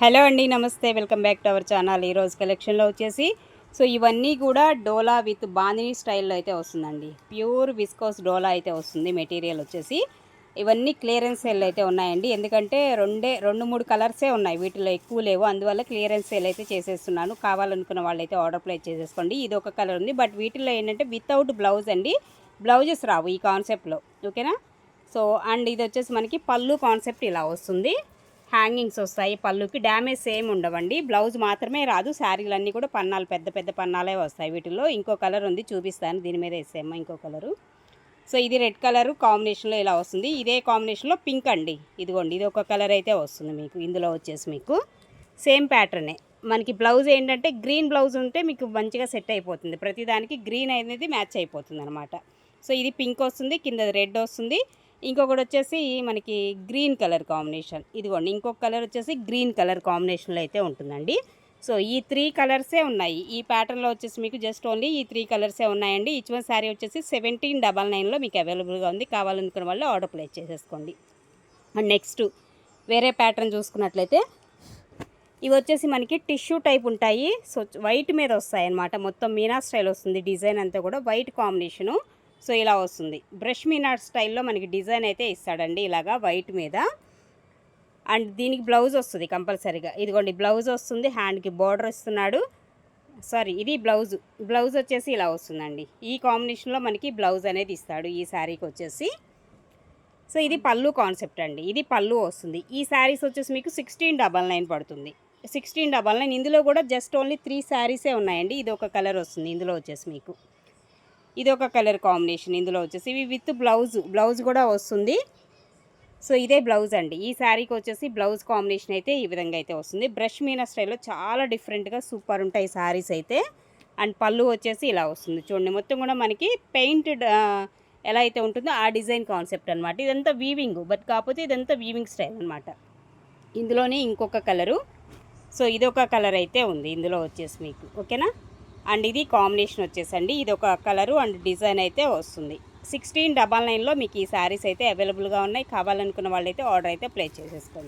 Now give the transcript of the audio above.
Hello అండి నమస్తే. Welcome back to our channel. ఈరోజు కలెక్షన్లో వచ్చేసి సో ఇవన్నీ కూడా డోలా విత్ బాందిని స్టైల్లో అయితే వస్తుందండి. ప్యూర్ విస్కోస్ డోలా అయితే వస్తుంది మెటీరియల్ వచ్చేసి. ఇవన్నీ క్లియరెన్స్ సేల్ అయితే ఉన్నాయండి. ఎందుకంటే రెండే రెండు మూడు కలర్సే ఉన్నాయి. వీటిలో ఎక్కువ లేవు. అందువల్ల క్లియరెన్స్ సేల్ అయితే చేసేస్తున్నాను. కావాలనుకున్న వాళ్ళైతే ఆర్డర్ ప్లేస్ చేసేసుకోండి. ఇది ఒక కలర్ ఉంది. బట్ వీటిలో ఏంటంటే వితౌట్ బ్లౌజ్ అండి. బ్లౌజెస్ రావు ఈ కాన్సెప్ట్లో. ఓకేనా? సో అండ్ ఇది వచ్చేసి మనకి పళ్ళు కాన్సెప్ట్ ఇలా వస్తుంది. హ్యాంగింగ్స్ వస్తాయి పళ్ళుకి డ్యామేజ్ సేమ్ ఉండవండి. బ్లౌజ్ మాత్రమే రాదు శారీలన్నీ కూడా పన్నాలు పెద్ద పెద్ద పన్నాలే వస్తాయి వీటిలో ఇంకో కలర్ ఉంది చూపిస్తాను దీని మీద వేసేమ్మా ఇంకో కలరు. సో ఇది రెడ్ కలర్ కాంబినేషన్లో ఇలా వస్తుంది. ఇదే కాంబినేషన్లో పింక్ అండి. ఇదిగోండి ఇది ఒక కలర్ అయితే వస్తుంది మీకు ఇందులో వచ్చేసి మీకు. సేమ్ ప్యాటర్నే. మనకి బ్లౌజ్ ఏంటంటే గ్రీన్ బ్లౌజ్ ఉంటే మీకు మంచిగా సెట్ అయిపోతుంది. ప్రతిదానికి గ్రీన్ అనేది మ్యాచ్ అయిపోతుంది అనమాట సో ఇది పింక్ వస్తుంది కింద రెడ్ వస్తుంది. ఇంకొకటి వచ్చేసి మనకి గ్రీన్ కలర్ కాంబినేషన్. ఇదిగోండి ఇంకొక కలర్ వచ్చేసి గ్రీన్ కలర్ కాంబినేషన్లో అయితే ఉంటుందండి. సో ఈ త్రీ కలర్సే ఉన్నాయి. ఈ ప్యాటర్న్లో వచ్చేసి మీకు జస్ట్ ఓన్లీ ఈ త్రీ కలర్సే ఉన్నాయండి. ఈచ్ వన్ శారీ వచ్చేసి సెవెంటీన్ డబల్ నైన్లో మీకు అవైలబుల్గా ఉంది. కావాలనుకున్న వాళ్ళు ఆర్డర్ ప్లేస్ చేసేసుకోండి. అండ్ నెక్స్ట్ వేరే ప్యాటర్న్ చూసుకున్నట్లయితే ఇవి వచ్చేసి మనకి టిష్యూ టైప్ ఉంటాయి. సో వైట్ మీద వస్తాయి అన్నమాట మొత్తం మీనా స్టైల్ వస్తుంది డిజైన్ అంతా కూడా. White combination. సో ఇలా వస్తుంది. బ్రష్ మీనాట్ స్టైల్లో మనకి డిజైన్ అయితే ఇస్తాడండి ఇలాగా వైట్ మీద. అండ్ దీనికి బ్లౌజ్ వస్తుంది కంపల్సరీగా. ఇదిగోండి బ్లౌజ్ వస్తుంది హ్యాండ్కి బార్డర్ ఇస్తున్నాడు. సారీ ఇది బ్లౌజ్. బ్లౌజ్ వచ్చేసి ఇలా వస్తుందండి. ఈ కాంబినేషన్లో మనకి బ్లౌజ్ అనేది ఇస్తాడు ఈ శారీకి వచ్చేసి. సో ఇది పళ్ళు కాన్సెప్ట్ అండి. ఇది పళ్ళు వస్తుంది. ఈ శారీస్ వచ్చేసి మీకు సిక్స్టీన్ డబల్ నైన్ పడుతుంది. Sixteen double nine. ఇందులో కూడా జస్ట్ ఓన్లీ త్రీ శారీసే ఉన్నాయండి. ఇది ఒక కలర్ వస్తుంది ఇందులో వచ్చేసి మీకు. ఇది ఒక కలర్ కాంబినేషన్. ఇందులో వచ్చేసి ఇవి విత్ బ్లౌజ్. బ్లౌజ్ కూడా వస్తుంది. సో ఇదే బ్లౌజ్ అండి. ఈ శారీకి వచ్చేసి బ్లౌజ్ కాంబినేషన్ అయితే ఈ విధంగా అయితే వస్తుంది. బ్రష్ మీనా స్టైల్లో చాలా డిఫరెంట్గా సూపర్ ఉంటాయి శారీస్ అయితే. అండ్ పళ్ళు వచ్చేసి ఇలా వస్తుంది. చూడండి మొత్తం కూడా మనకి పెయింటెడ్ ఎలా అయితే ఉంటుందో ఆ డిజైన్ కాన్సెప్ట్ అనమాట ఇదంతా వీవింగ్ బట్ కాకపోతే ఇదంతా వీవింగ్ స్టైల్ అనమాట ఇందులోనే ఇంకొక కలరు. సో ఇదొక కలర్ అయితే ఉంది. ఇందులో వచ్చేసి మీకు. ఓకేనా? అండ్ ఇది కాంబినేషన్ వచ్చేసండి. ఇది ఒక కలరు అండ్ డిజైన్ అయితే వస్తుంది. సిక్స్టీన్ డబల్ నైన్లో మీకు ఈ శారీస్ అయితే అవైలబుల్గా ఉన్నాయి. కావాలనుకున్న వాళ్ళైతే ఆర్డర్ అయితే ప్లేస్ చేసేసుకోండి.